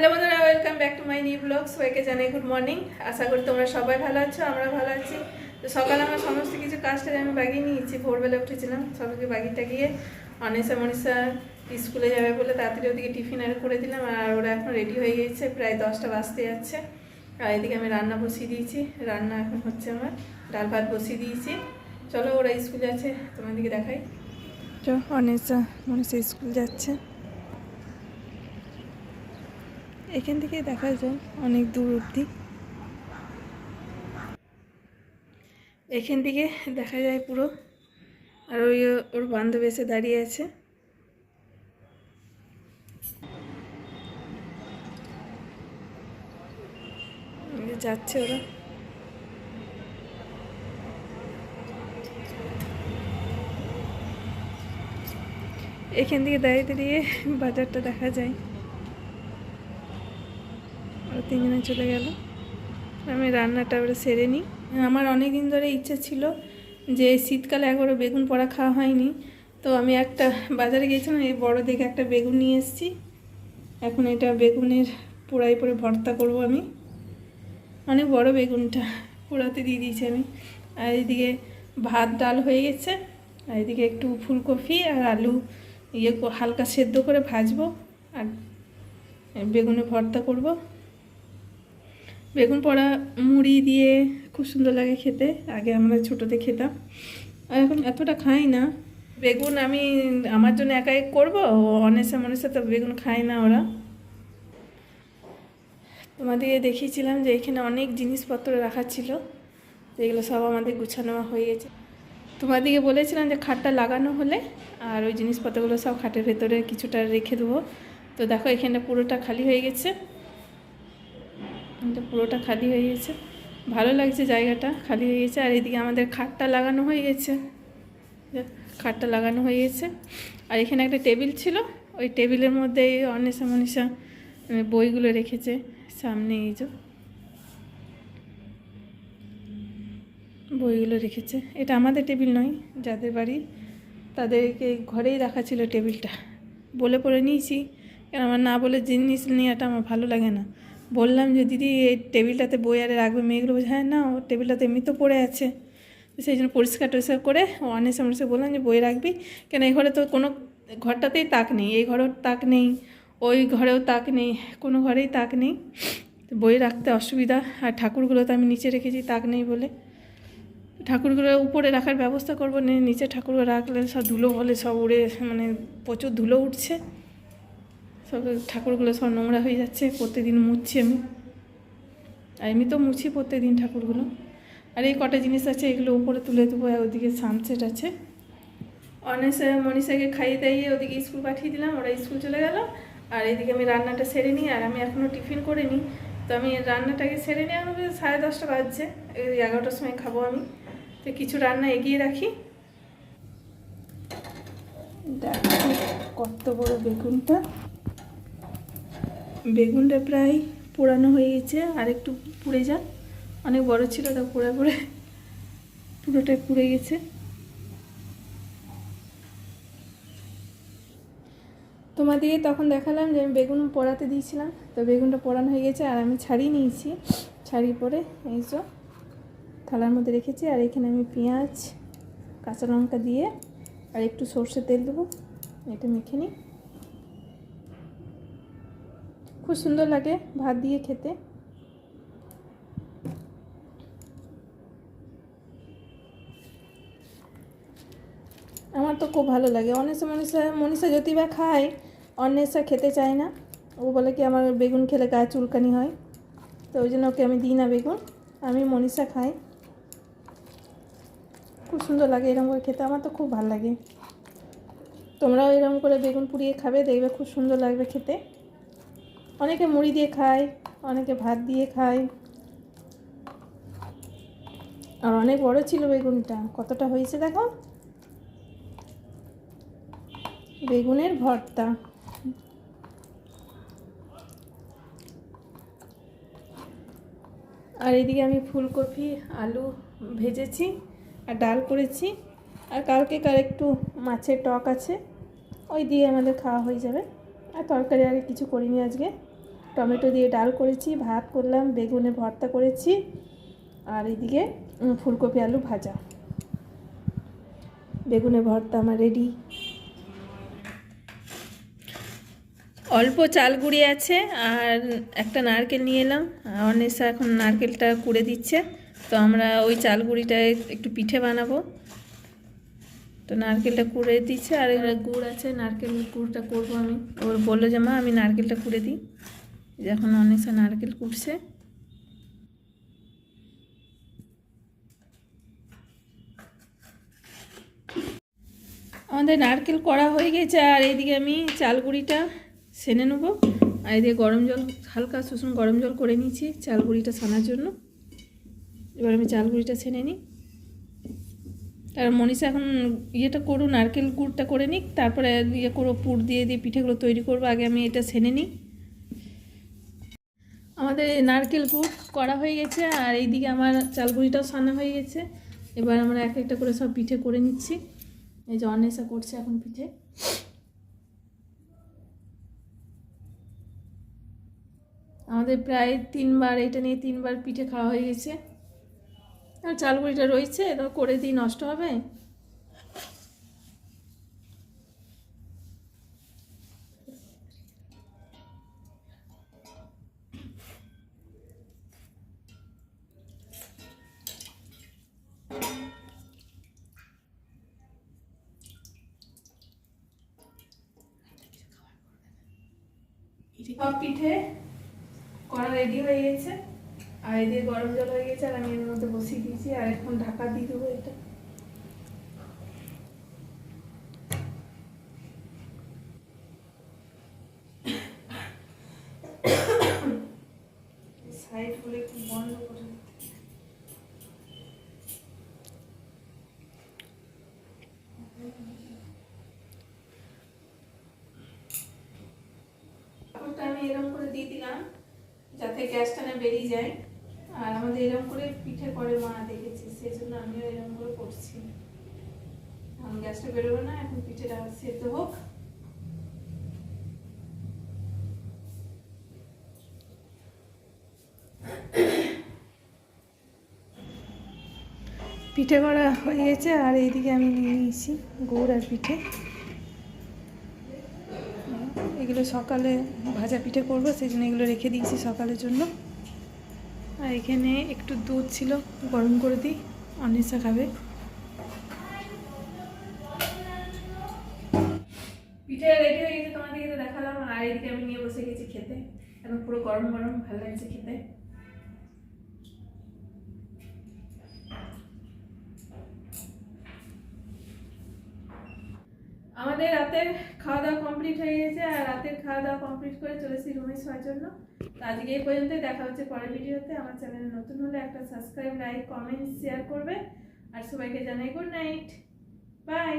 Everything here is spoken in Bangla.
হ্যালো বন্ধুরা welcome back to my new blog সবাইকে জানাই গুড মর্নিং আশা করি তোমরা সবাই ভালো আছো, আমরা ভালো আছি। তো সকালে আমার সমস্ত কিছু কাজটা আমি বাগিয়ে নিয়েছি। ভোরবেলা উঠেছিলাম, সবাইকে বাগিটা গিয়ে অনিশা মনীষা স্কুলে যাবে বলে তাড়াতাড়ি ওদিকে টিফিন আর করে দিলাম, আর ওরা এখন রেডি হয়ে গিয়েছে, প্রায় দশটা বাজতে যাচ্ছে। আর এদিকে আমি রান্না বসিয়ে দিয়েছি, রান্না এখন হচ্ছে আমার ডাল ভাত বসিয়ে দিয়েছি। চলো ওরা স্কুলে আছে তোমাদেরকে দেখাই। তো অনিশা মনীষা স্কুল যাচ্ছে। এখান থেকে দেখা যায় অনেক দূর অবধি। এখান থেকে দেখা যায় পুরো। আর ওই ওর বান্ধবী এসে দাঁড়িয়ে আছে। যাচ্ছে ওরা। এখান থেকে দাঁড়িয়ে দাঁড়িয়ে বাজারটা দেখা যায়। তিনজনে চলে গেল। আমি রান্নাটা এবারে সেরে নিই। আমার অনেক দিন ধরে ইচ্ছা ছিল যে শীতকালে একবারও বেগুন পড়া খাওয়া হয়নি। তো আমি একটা বাজারে গিয়েছিলাম, এই বড় দেখে একটা বেগুন নিয়ে এসেছি। এখন এটা বেগুনের পোড়াই পরে ভর্তা করব আমি। অনেক বড় বেগুনটা পোড়াতে দিয়ে দিয়েছি আমি। আর এদিকে ভাত, ডাল হয়ে গেছে। আর এদিকে একটু ফুলকপি আর আলু ইয়ে হালকা সেদ্ধ করে ভাজবো। আর বেগুনে ভর্তা করব। বেগুন পোড়া, মুড়ি দিয়ে খুব সুন্দর লাগে খেতে। আগে আমরা ছোটোতে খেতাম। আর এখন এতটা খাই না। বেগুন আমি, আমার জন্য একাই করব? অনেসা মনেসা তো বেগুন খায় না ওরা। তোমাদেরকে দেখিয়েছিলাম যে এখানে অনেক জিনিসপত্র রাখা ছিল। যেগুলো সব আমাদের গুছানো হয়ে গেছে। তোমাদেরকে বলেছিলাম যে খাটটা লাগানো হলে আর ওই জিনিসপত্রগুলো সব খাটের ভেতরে কিছুটা রেখে দেবো। তো দেখো এখানে পুরোটা খালি হয়ে গেছে। এটা পুরোটা খালি হয়ে গেছে। ভালো লাগছে জায়গাটা খালি হয়ে গেছে। আর এদিকে আমাদের খাটটা লাগানো হয়ে গেছে। খাটটা লাগানো হয়ে গেছে। আর এখানে একটা টেবিল ছিল। ওই টেবিলের মধ্যে এই অনিশা মনীষা বইগুলো রেখেছে সামনে এই যে। বইগুলো রেখেছে। এটা আমাদের টেবিল নয়, যাদের বাড়ি। তাদেরকে ঘরেই রাখা ছিল টেবিলটা। বলে পড়ে নিয়েছি। কেন আমার না বলে জিনিস নেওয়াটা আমার ভালো লাগে না। বললাম যে, দিদি, এই টেবিলটাতে বই আরে রাখবে? মেয়েগুলো বলছে হ্যাঁ না টেবিলটাতে এমনি তো পড়ে আছে। সেই জন্য পরিষ্কার টরিষ্কার করে ও অনেক সময় বললাম যে, বই রাখবি? কেন, এই ঘরে তো কোনো, ঘরটাতেই তাক নেই, এই ঘরেও তাক নেই, ওই ঘরেও তাক নেই, কোনো ঘরেই তাক নেই। বই রাখতে অসুবিধা, আর ঠাকুরগুলো তো আমি নিচে রেখেছি, তাক নেই বলে। ঠাকুরগুলো উপরে রাখার ব্যবস্থা করব নিচে ঠাকুরগুলো রাখলে সব ধুলো বলে সব উড়ে মানে প্রচুর ধুলো উঠছে। সব ঠাকুরগুলো সব নোংরা হয়ে যাচ্ছে প্রত্যেকদিন মুছছি আমি। আর এমনি তো মুছি প্রত্যেকদিন ঠাকুরগুলো। আর এই কটা জিনিস আছে, এগুলো উপরে তুলে দেবো ওদিকে সানসেট আছে। অনেসা মনীষাকে খাইয়ে দাইয়ে ওদিকে স্কুল পাঠিয়ে দিলাম, ওরা স্কুল চলে গেল। আর এদিকে আমি রান্নাটা সেরে নিই, আর আমি এখনও টিফিন করে নিই। তো আমি রান্নাটাকে সেরে নিই আমাকে সাড়ে দশটা বাজছে এগারোটার সময় খাব আমি। তো কিছু রান্না এগিয়ে রাখি। দেখো কত বড় বেগুনটা। বেগুনটা প্রায় পোড়ানো হয়ে গেছে, আর একটু পুড়ে যাক। অনেক বড় ছিল তা পুড়ে পুড়ে পুরোটাই পুড়ে গেছে। তোমাদেরকে তখন দেখালাম যে আমি বেগুন পোড়াতে দিয়েছিলাম, তো বেগুনটা পোড়ানো হয়ে গেছে, আর আমি ছাড়িয়ে নিয়েছি। ছাড়িয়ে পরে এই সব থালার মধ্যে রেখেছি, আর এখানে আমি পেঁয়াজ, কাঁচা লঙ্কা দিয়ে, আর একটু সর্ষে তেল দেবো। এটা মেখে নিই। খুব সুন্দর লাগে ভাত দিয়ে খেতে। আমার তো খুব ভালো লাগে। অনেসা মনীষা মনীষা যদি বা খায় অন্বেষা খেতে চায় না। ও বলে কি আমার বেগুন খেলে গায়ে চুলকানি হয়। তো ওই জন্য ওকে আমি দিই না বেগুন, আমি মনীষা খাই। খুব সুন্দর লাগে এরকম করে খেতে, আমার তো খুব ভালো লাগে। তোমরাও এরকম করে বেগুন পুড়িয়ে খাবে, দেখবে খুব সুন্দর লাগবে খেতে। অনেকে মুড়ি দিয়ে খায়, অনেকে ভাত দিয়ে খায়। আর অনেক বড় ছিল বেগুনটা। কতটা হয়েছে দেখো? বেগুনের ভর্তা। আর এদিকে আমি ফুলকপি, আলু ভেজেছি আর ডাল করেছি। আর কালকে কার একটু মাছের টক আছে, ওই দিয়ে আমাদের খাওয়া হয়ে যাবে। আর তরকারি আর কিছু করিনি আজকে। টমেটো দিয়ে ডাল করেছি, ভাত করলাম, বেগুনে ভর্তা করেছি, আর এদিকে ফুলকপি আলু ভাজা। বেগুনে ভর্তা আমার রেডি অল্প চাল গুঁড়ি আছে, আর একটা নারকেল নিয়ে এলাম। অনেসা এখন নারকেলটা কুড়ে দিচ্ছে, তো আমরা ওই চাল গুঁড়িটায় একটু পিঠে বানাবো। তো নারকেলটা কুড়ে দিচ্ছে আর গুড় আছে, নারকেল গুড়টা করব আমি। ওর বলল যে, মা, আমি নারকেলটা কুড়ে দিই। এখন অনেসা নারকেল কুড়ছে আমাদের নারকেল করা হয়ে গেছে আর এইদিকে আমি চালগুড়িটা সেনে নেব। আর এদিকে গরম জল, হালকা শুষুন গরম জল করে নিয়েছি চালগুড়িটা সানার জন্য। এবার আমি চালগুড়িটা ছেনে নিই। আর মনীষা এখন ইয়েটা করু নারকেল গুড়টা করে নিক, তারপরে ইয়ে করো, পুর দিয়ে দিয়ে পিঠেগুলো তৈরি করব, আগে আমি এটা ছেনে নিই। আমাদের নারকেল গুড় করা হয়ে গেছে, আর এইদিকে আমার চালগুড়িটাও সানা হয়ে গেছে। এবার আমরা এক একটা করে সব পিঠে করে নিচ্ছি। এই যে অন্বেষা করছে এখন পিঠে। আমাদের প্রায় তিনবার, এটা নিয়ে তিনবার পিঠে খাওয়া হয়ে গেছে। আর চালগুড়িটা রয়েছে তো করে দিই নষ্ট হবে? পিঠে করা রেডি হয়ে গেছে। আর এদিকে গরম জল হয়ে গেছে আর আমি এর মধ্যে বসিয়ে দিয়েছি, আর এখন ঢাকা দিয়ে দেবো এটা। আমি এরকম করে দিয়ে দিলাম, যাতে গ্যাসটা না বেরিয়ে যায়। আর আমাদের এরকম করে পিঠে করে মা দেখেছি সেই জন্য আমিও এরকম করে করছি। এখন গ্যাসটা বেরোবে না, এখন পিঠেটা সেদ্ধ হোক। পিঠে করা হয়ে গেছে, আর এইদিকে আমি নিয়ে নিয়েছি গুড় আর পিঠে। এগুলো সকালে ভাজা পিঠে করব, সেই জন্য এগুলো রেখে দিয়েছি সকালের জন্য। আর এখানে একটু দুধ ছিল, গরম করে দিই, অনিশা খাবে। পিঠে হয়ে গেছে তো দেখালাম আমি নিয়ে বসে গেছি খেতে। পুরো গরম গরম খেতে। আমাদের রাতের খাওয়া দাওয়া কমপ্লিট হয়ে গেছে, আর রাতের খাওয়া দাওয়া কমপ্লিট করে চলেছি রুমে শোয়ার জন্য। আজকে এই পর্যন্ত দেখা হচ্ছে পরের ভিডিওতে। আমার চ্যানেল নতুন হলে একটা সাবস্ক্রাইব লাইক কমেন্ট শেয়ার করবে। আর সবাইকে জানাই গুড নাইট বাই